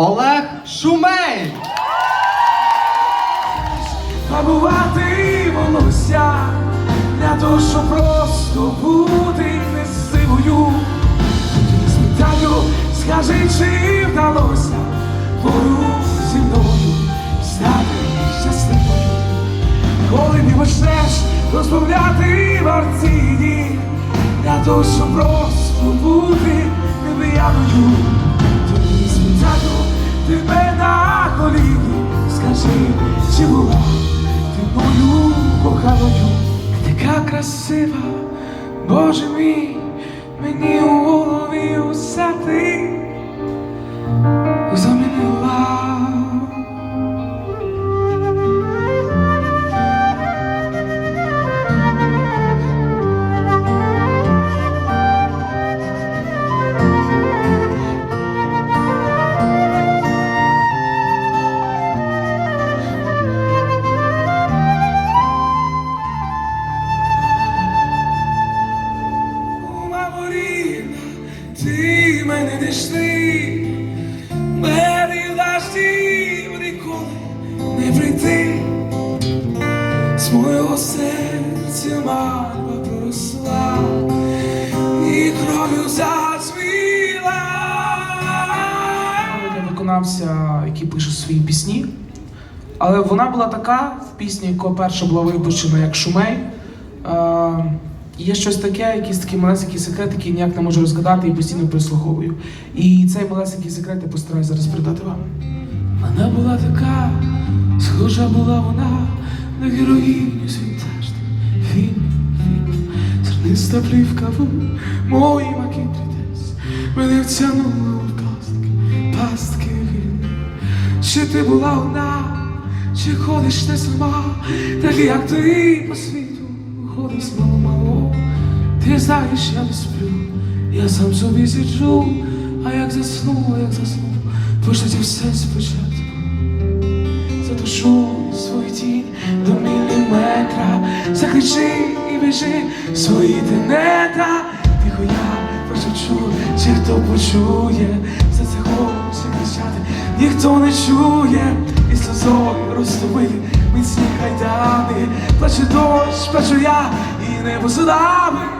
Олег Шумей. Фарбувати волосся для того, щоб просто бути не сивою. Тоді спитаю, скажи, чи вдалося поруч зі мною стати щасливою. Коли ти почнеш розмовляти в арціні, для того, щоб просто бути невияною. Тоді спитаю тебе на коліні, скажи, чи була ти мою коханою, така красива, Боже мій, мені у голові усе ти мене не йшли, мене дождів ніколи не прийти. З мого серця мальва проросла і кров'ю зацвіла. Я виконавця, який пише свої пісні. Але вона була така в пісні, яка перша була випущена як шумей. Є щось таке, якийсь такий малесенький секрет, який ніяк не можу розгадати і постійно прислуховую. І цей малесенький секрет я постараюсь зараз передати вам. Вона була така, схожа була вона на героїню світажна. Фільм, фільм, зерниста плівка в моїй макітрі десь. Мене втягнули у пастки, пастки вільні. Чи ти була одна, чи ходиш ти сама, так як ти по світу ходиш мало мало. Ти знаєш, я не сплю, я сам собі сиджу, а як засну, як засну, пишуть все спочатку. Задушу свою тінь до міліметра, закричи і біжи свої тенета. Тихо я прошепчу, чи хто почує, за це хоче кричати, ніхто не чує, і сльозою розтопити міцні кайдани, плаче дощ, плачу я, і небо за.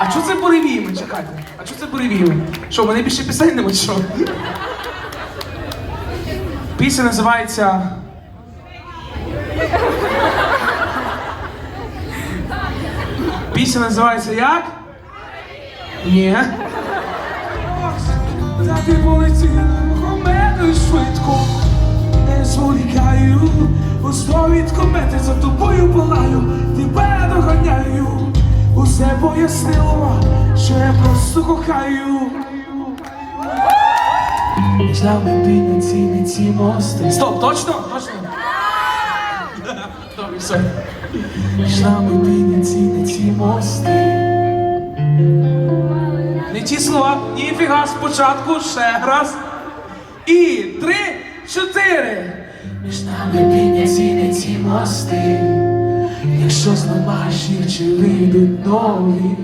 А що це буревіями? Чекайте. А що це буревіями? Що, в мене більше пісень чи що? Пісня називається. Пісня називається як? Ні. Та ти полетів у швидко, не зволікаю, у від комети за тобою палаю, тебе доганяю, усе пояснило, що я просто кохаю. Між нами підняті не ці мости. Стоп, точно? Точно? Добре, все. Між нами підняті не ці мости. Не ті слова, ніфіга спочатку ще раз. І три, чотири. Між нами підняті не ці мости. Якщо зламаєш їх, чи вийдуть нові,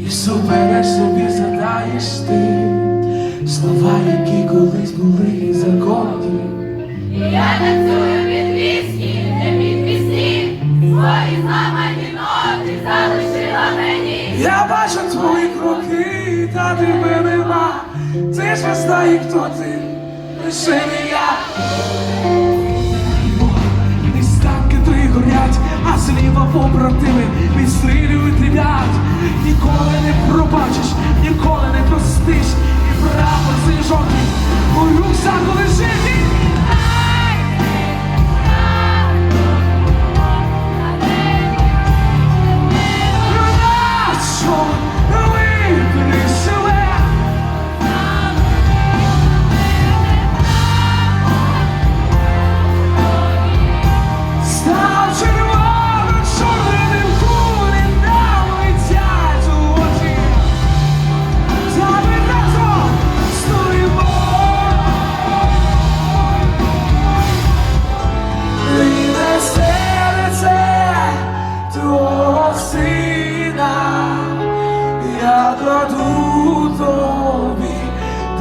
і всупереч собі задаєш ти слова, які колись були законні. Я танцюю від вісні, не від пісні, свої зламані ноги залишила мені. Я бачу твої кроки, та тебе нема. Ти ж не знає, хто ти, лише не я. А зліва побратими відстрілюють ребят. Ніколи не пробачиш, ніколи не простиш, і прапор цей жовтий у рюкзаку лежить.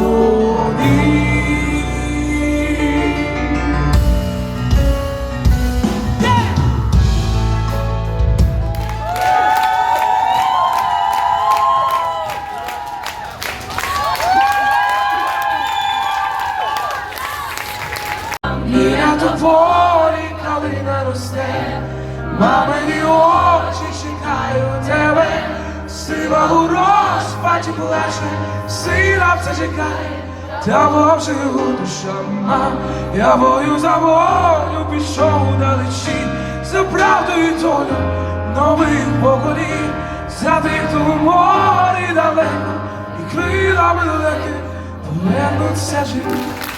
Oh. Розпаті плаче, сила все чекає, та вовже його душа ма. я бою за волю пішов далечі, за правдою і долю нових поколінь, за тих, хто в морі далеко, і крилами далеки повернуться живі.